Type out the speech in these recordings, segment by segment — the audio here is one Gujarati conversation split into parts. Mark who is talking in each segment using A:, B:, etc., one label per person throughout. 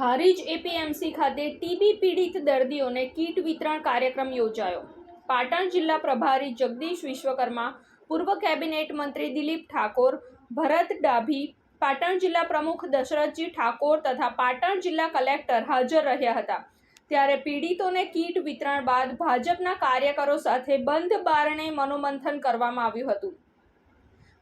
A: હારીજ એપીએમસી ખાતે ટીબી પીડિત દર્દીઓને કીટ વિતરણ કાર્યક્રમ યોજાયો. પાટણ જિલ્લા પ્રભારી જગદીશ વિશ્વકર્મા, પૂર્વ કેબિનેટ મંત્રી દિલીપ ઠાકોર, ભરત ડાભી, પાટણ જિલ્લા પ્રમુખ દશરથજી ઠાકોર તથા પાટણ જિલ્લા કલેક્ટર હાજર રહ્યા હતા. ત્યારે પીડિતોને કીટ વિતરણ બાદ ભાજપના કાર્યકરો સાથે બંધ બારણે મનોમંથન કરવામાં આવ્યું હતું.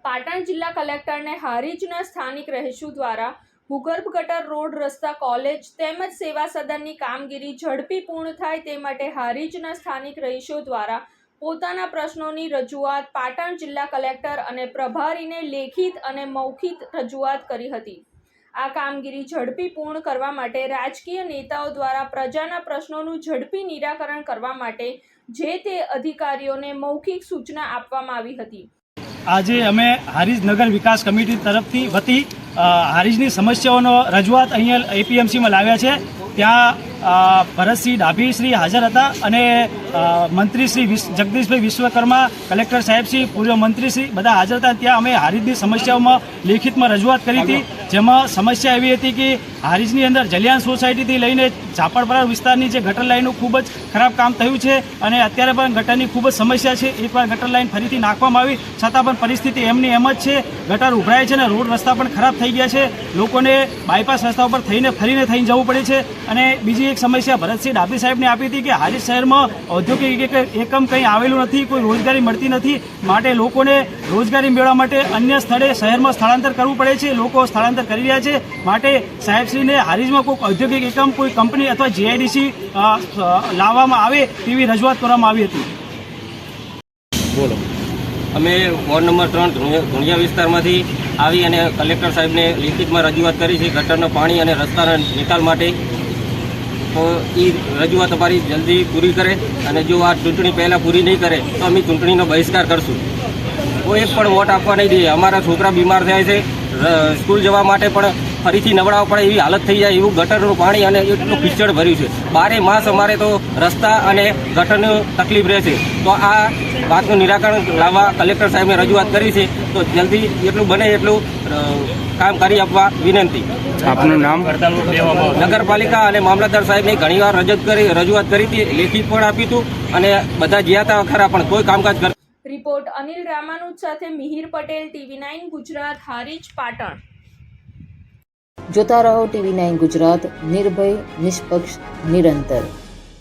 A: પાટણ જિલ્લા કલેક્ટરને હારીજના સ્થાનિક રહીશો દ્વારા ભૂગર્ભ ગટર રોડ, રસ્તા, કોલેજ તેમજ સેવા સદનની કામગીરી ઝડપી પૂર્ણ થાય તે માટે હારીજના સ્થાનિક રહીશો દ્વારા પોતાના પ્રશ્નોની રજૂઆત પાટણ જિલ્લા કલેક્ટર અને પ્રભારીને લેખિત અને મૌખિત રજૂઆત કરી હતી. આ કામગીરી ઝડપી પૂર્ણ કરવા માટે રાજકીય નેતાઓ દ્વારા પ્રજાના પ્રશ્નોનું ઝડપી નિરાકરણ કરવા માટે જે તે અધિકારીઓને મૌખિક સૂચના આપવામાં આવી હતી.
B: આજે અમે હારીજ નગર વિકાસ કમિટી તરફથી વતી હારીજની સમસ્યાઓનો રજૂઆત અહીંયા એપીએમસીમાં લાવ્યા છે. ત્યાં ભરતસિંહ ડાભી શ્રી હાજર હતા અને મંત્રી શ્રી જગદીશભાઈ વિશ્વકર્મા, કલેક્ટર સાહેબ શ્રી, પૂર્વ મંત્રી શ્રી બધા હાજર હતા. ત્યાં અમે હારીજની સમસ્યાઓમાં લેખિતમાં રજૂઆત કરી હતી. જેમાં સમસ્યા એવી હતી કે હારીજની અંદર જલિયાન સોસાયટીથી લઈને ઝાપડપરા વિસ્તારની જે ગટર લાઇનનું ખૂબ જ ખરાબ કામ થયું છે અને અત્યારે પણ ગટરની ખૂબ જ સમસ્યા છે. એકવાર ગટર લાઈન ફરીથી નાખવામાં આવી, છતાં પણ પરિસ્થિતિ એમની એમ જ છે. ગટર ઉભરાય છે અને રોડ રસ્તા પણ ખરાબ થઈ ગયા છે. લોકોને બાયપાસ રસ્તા ઉપર થઈને ફરીને થઈને જવું પડે છે. અને બીજી એક સમસ્યા ભરતસિંહ ડાભી સાહેબને આપી હતી કે હારીજ શહેરમાં ઔદ્યોગિક એક- એકમ કંઈ આવેલું નથી, કોઈ રોજગારી મળતી નથી. માટે લોકોને રોજગારી મેળવવા માટે અન્ય સ્થળે શહેરમાં સ્થળાંતર કરવું પડે છે. લોકો સ્થળાંતર કરી રહ્યા છે. માટે સાહેબશ્રીને હારીજમાં કોઈ ઔદ્યોગિક એકમ, કોઈ કંપની અથવા જીઆઈડીસી લાવવામાં આવે તેવી રજૂઆત કરવામાં આવી હતી.
C: બોલો. અમે વોર્ડ નંબર ત્રણ ધુણિયા વિસ્તારમાંથી આવી અને કલેક્ટર સાહેબને લિખિતમાં રજૂઆત કરી છે. ગટરના પાણી અને રસ્તાના નિકાલ માટે. તો એ રજૂઆત અમારી જલ્દી પૂરી કરે અને જો આ ચૂંટણી પહેલાં પૂરી નહીં કરે, તો અમે ચૂંટણીનો બહિષ્કાર કરશું. કોઈ એક પણ વોટ આપવા નહીં દઈએ. અમારા છોકરા બીમાર થાય છે. સ્કૂલ જવા માટે પણ ફરીથી નવડાવવા પડે એવી હાલત થઈ જાય એવું ગટરનું પાણી અને એટલું કિચડ ભર્યું છે. બારે માસ અમારે તો રસ્તા અને ગટરનું તકલીફ રહેશે. તો આ વાતનું નિરાકરણ લાવવા કલેક્ટર સાહેબને રજૂઆત કરી છે. તો જલ્દી એટલું બને એટલું કામ કરી આપવા વિનંતી.
D: આપનું નામ?
C: નગરપાલિકા અને મામલતદાર સાહેબને ઘણીવાર રજૂ કરી રજૂઆત કરી હતી લેખિત પણ આપ્યું હતું અને બધા ગયા હતા ખરા પણ કોઈ કામકાજ
A: રિપોર્ટ અનિલ રામાનુજ સાથે મિહિર પટેલ, ટીવી નાઇન ગુજરાત હારીજ પાટણ.
E: જોતા રહો ટીવી નાઇન ગુજરાત, નિર્ભય, નિષ્પક્ષ, નિરંતર.